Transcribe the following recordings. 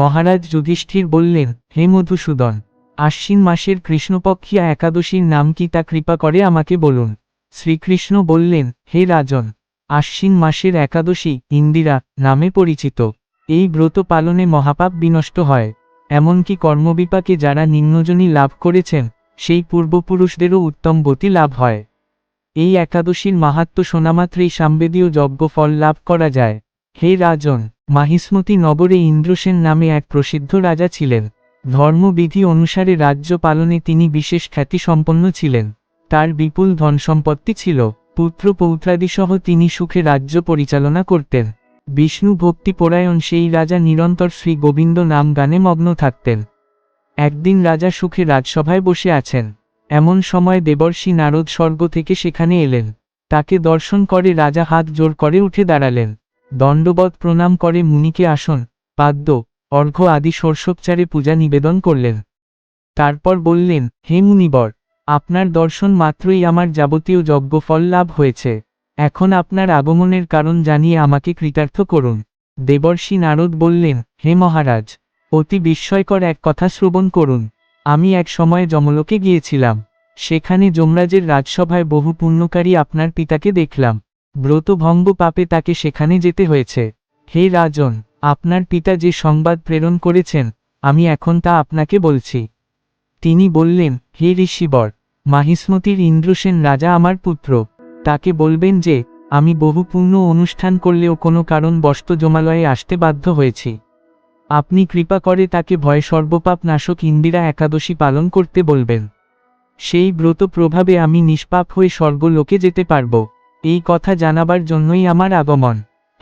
মহারাজ যুধিষ্ঠির বললেন, হে মধুসূদন, আশ্বিন মাসের কৃষ্ণপক্ষিয়া একাদশীর নাম কি তা কৃপা করে আমাকে বলুন। শ্রীকৃষ্ণ বললেন, হে রাজন, আশ্বিন মাসের একাদশী ইন্দিরা নামে পরিচিত। এই ব্রত পালনে মহাপাপ বিনষ্ট হয়। এমনকি কর্মবিপাকে যারা নিম্নজনী লাভ করেছেন, সেই পূর্বপুরুষদেরও উত্তম গতি লাভ হয়। এই একাদশীর মাহাত্ম শোনামাত্রেই সাম্বেদীয় যজ্ঞ ফল লাভ করা যায়। হে রাজন মাহিষ্মতি নগরে ইন্দ্রসেন নামে এক প্রসিদ্ধ রাজা ছিলেন। ধর্মবিধি অনুসারে রাজ্য পালনে তিনি বিশেষ খ্যাতি সম্পন্ন ছিলেন। তার বিপুল ধনসম্পত্তি ছিল। পুত্র পৌত্রাদিসহ তিনি সুখে রাজ্য পরিচালনা করতেন। বিষ্ণু ভক্তিপরায়ণ সেই রাজা নিরন্তর শ্রী গোবিন্দ নাম গানে মগ্ন থাকতেন। একদিন রাজা সুখে রাজসভায় বসে আছেন। এমন সময় দেবর্ষি নারদ স্বর্গ থেকে সেখানে এলেন। তাকে দর্শন করে রাজা হাত জোর করে উঠে দাঁড়ালেন। দণ্ডবত প্রণাম করে মুনিকে আসন, পাদ্য, অর্ঘ্য আদি সর্ষোপচারে পূজা নিবেদন করলেন। তারপর বললেন, হে মুনিবর, আপনার দর্শন মাত্রই আমার যাবতীয় যজ্ঞফল লাভ হয়েছে। এখন আপনার আগমনের কারণ জানিয়ে আমাকে কৃতার্থ করুন। দেবর্ষি নারদ বললেন, হে মহারাজ, অতি বিস্ময়কর এক কথা শ্রবণ করুন। আমি এক সময় যমলোকে গিয়েছিলাম। সেখানে যমরাজের রাজসভায় বহু পুণ্যকারী আপনার পিতাকে দেখলাম। ব্রতভঙ্গ পাপে তাকে সেখানে যেতে হয়েছে। হে রাজন, আপনার পিতা যে সংবাদ প্রেরণ করেছেন, আমি এখন তা আপনাকে বলছি। তিনি বললেন, হে ঋষিবর, মাহিষ্মতির ইন্দ্রসেন রাজা আমার পুত্র, তাকে বলবেন যে, আমি বহু পুণ্য অনুষ্ঠান করলেও কোনো কারণ বস্ত জমালয়ে আসতে বাধ্য হয়েছি। আপনি কৃপা করে তাকে ভয় সর্বপাপ নাশক ইন্দিরা একাদশী পালন করতে বলবেন। সেই ব্রত প্রভাবে আমি নিষ্পাপ হয়ে স্বর্গলোকে যেতে পারব। এই কথা জানাবার জন্যই আমার আগমন।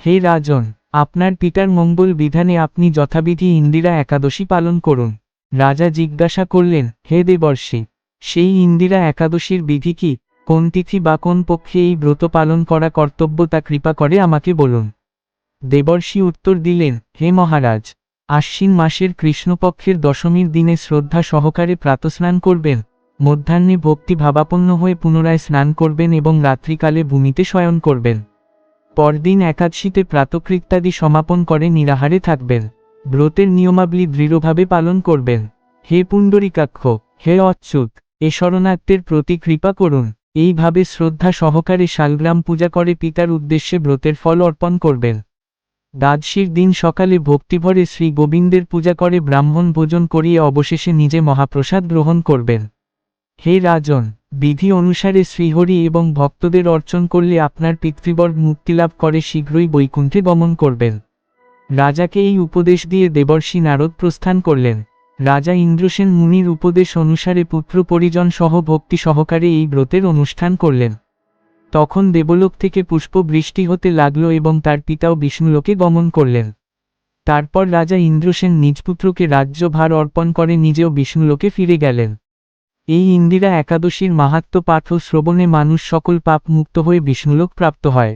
হে রাজন, আপনার পিতার মঙ্গল বিধানে আপনি যথাবিধি ইন্দিরা একাদশী পালন করুন। রাজা জিজ্ঞাসা করলেন, হে দেবর্ষি, সেই ইন্দিরা একাদশীর বিধি কি? কোন তিথি বা কোন পক্ষে এই ব্রত পালন করা কর্তব্য তা কৃপা করে আমাকে বলুন। দেবর্ষি উত্তর দিলেন, হে মহারাজ, আশ্বিন মাসের কৃষ্ণপক্ষের দশমীর দিনে শ্রদ্ধা সহকারে প্রাতস্নান করবেন। মধ্যাহ্নে ভক্তি ভাবাপন্ন হয়ে পুনরায় স্নান করবেন এবং রাত্রিকালে ভূমিতে শয়ন করবেন। পরদিন একাদশীতে প্রাতকৃত্যাদি সমাপন করে নিরাহারে থাকবেন। ব্রতের নিয়মাবলী দৃঢ়ভাবে পালন করবেন। হে পুণ্ডরিকাক্ষ, হে অচ্যুত, এ শরণার্থের প্রতি কৃপা করুন। এইভাবে শ্রদ্ধা সহকারে শালগ্রাম পূজা করে পিতার উদ্দেশ্যে ব্রতের ফল অর্পণ করবেন। দ্বাদশীর দিন সকালে ভক্তিভরে শ্রী গোবিন্দের পূজা করে ব্রাহ্মণ ভোজন করিয়ে অবশেষে নিজে মহাপ্রসাদ গ্রহণ করবেন। হে রাজন, বিধি অনুসারে শ্রীহরি এবং ভক্তদের অর্চন করলে আপনার পিতৃবর্গ মুক্তিলাভ করে শীঘ্রই বৈকুণ্ঠে গমন করবেন। রাজাকে এই উপদেশ দিয়ে দেবর্ষি নারদ প্রস্থান করলেন। রাজা ইন্দ্রসেন মুনির উপদেশ অনুসারে পুত্র পরিজন সহ ভক্তি সহকারে এই ব্রতের অনুষ্ঠান করলেন। তখন দেবলোক থেকে পুষ্প বৃষ্টি হতে লাগল এবং তার পিতাও বিষ্ণুলোকে গমন করলেন। তারপর রাজা ইন্দ্রসেন নিজ পুত্রকে রাজ্যভার অর্পণ করে নিজেও বিষ্ণুলোকে ফিরে গেলেন। এই ইন্দিরা একাদশীর মাহাত্ম পাঠ ও শ্রবণে মানুষ সকল পাপ মুক্ত হয়ে বিষ্ণুলোক প্রাপ্ত হয়।